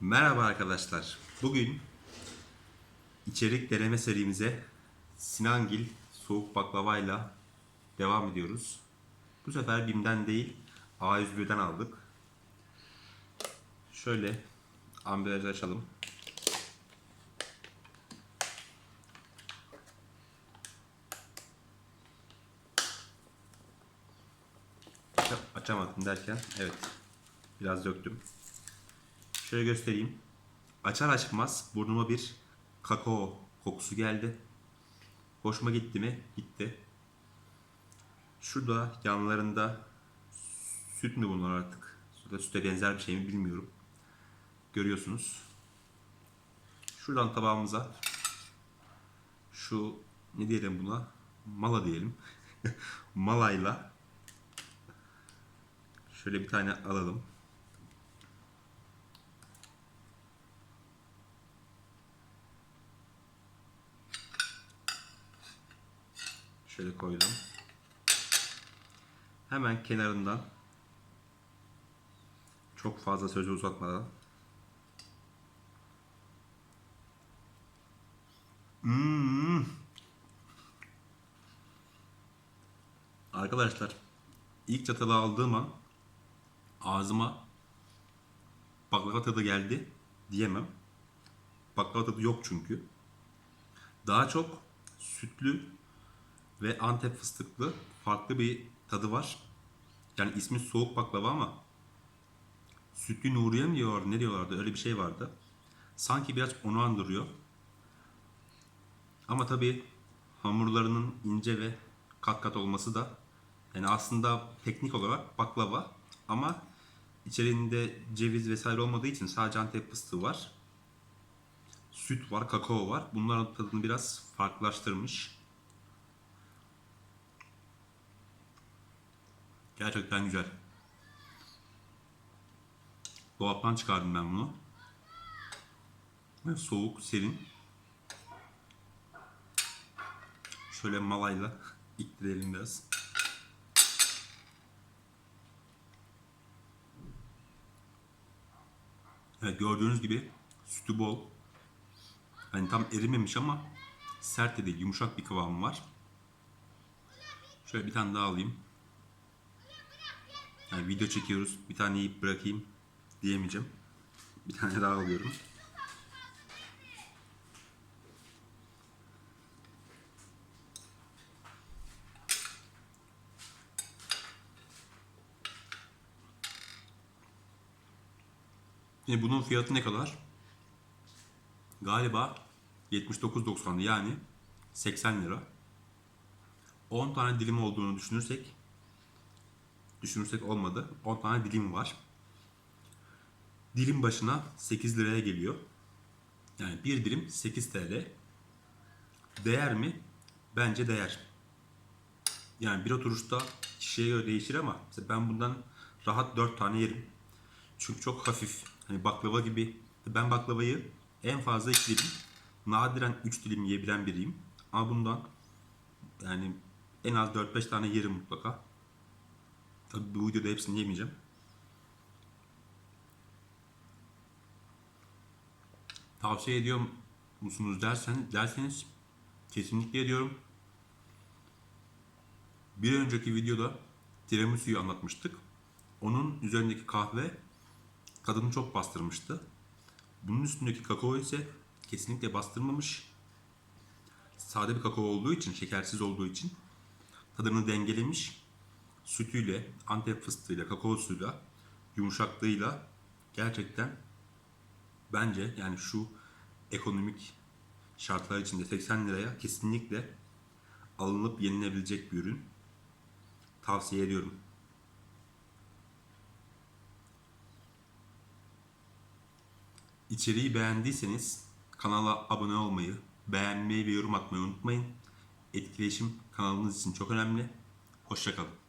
Merhaba arkadaşlar. Bugün içerik deneme serimize Sinangil soğuk baklavayla devam ediyoruz. Bu sefer BİM'den değil A101'den aldık. Şöyle ambalajı açalım. Aça- Açamadım derken evet biraz döktüm. Şöyle göstereyim. Açar açmaz burnuma bir kakao kokusu geldi. Hoşuma gitti mi? Gitti. Şurada yanlarında süt mü bunlar artık? Şurada süte benzer bir şey mi bilmiyorum. Görüyorsunuz. Şuradan tabağımıza şu ne diyelim buna? Mala diyelim. Malayla şöyle bir tane alalım. Şöyle koydum. Hemen kenarından çok fazla sözü uzatmadan Hmm. Arkadaşlar ilk çatalı aldığım an ağzıma baklava tadı geldi diyemem. Baklava tadı yok çünkü. Daha çok sütlü ve Antep fıstıklı farklı bir tadı var. Yani ismi soğuk baklava ama sütlü Nuriye mi diyorlar ne diyorlardı öyle bir şey vardı. Sanki biraz onu andırıyor. Ama tabii hamurlarının ince ve kat kat olması da yani aslında teknik olarak baklava ama içerisinde ceviz vesaire olmadığı için sadece Antep fıstığı var. Süt var, kakao var. Bunların tadını biraz farklılaştırmış. Gerçekten güzel. Dolaptan çıkardım ben bunu. Soğuk, serin. Şöyle malayla iktirelim biraz. Evet gördüğünüz gibi sütü bol. Hani tam erimemiş ama sert de değil, yumuşak bir kıvamı var. Şöyle bir tane daha alayım. Yani video çekiyoruz. Bir tane yiyip bırakayım diyemeyeceğim. Bir tane daha alıyorum. Şimdi bunun fiyatı ne kadar? Galiba 79.90 yani 80 lira. 10 tane dilim olduğunu düşünürsek düşünürsek olmadı. 10 tane dilim var. Dilim başına 8 liraya geliyor. Yani bir dilim 8 TL. Değer mi? Bence değer. Yani bir oturuşta kişiye göre değişir ama mesela ben bundan rahat 4 tane yerim. Çünkü çok hafif. Hani baklava gibi. Ben baklavayı en fazla 2 dilim, nadiren 3 dilim yiyebilen biriyim. Ama bundan yani en az 4-5 tane yerim mutlaka. Tabii bu videoda hepsini yemeyeceğim. Tavsiye ediyor musunuz dersen, derseniz kesinlikle ediyorum. Bir önceki videoda tiramisu'yu anlatmıştık. Onun üzerindeki kahve tadını çok bastırmıştı. Bunun üstündeki kakao ise kesinlikle bastırmamış. Sade bir kakao olduğu için, şekersiz olduğu için tadını dengelemiş sütüyle, antep fıstığıyla, kakaosuyla, yumuşaklığıyla gerçekten bence yani şu ekonomik şartlar içinde 80 liraya kesinlikle alınıp yenilebilecek bir ürün. Tavsiye ediyorum. İçeriği beğendiyseniz kanala abone olmayı, beğenmeyi ve yorum atmayı unutmayın. Etkileşim kanalımız için çok önemli. Hoşçakalın.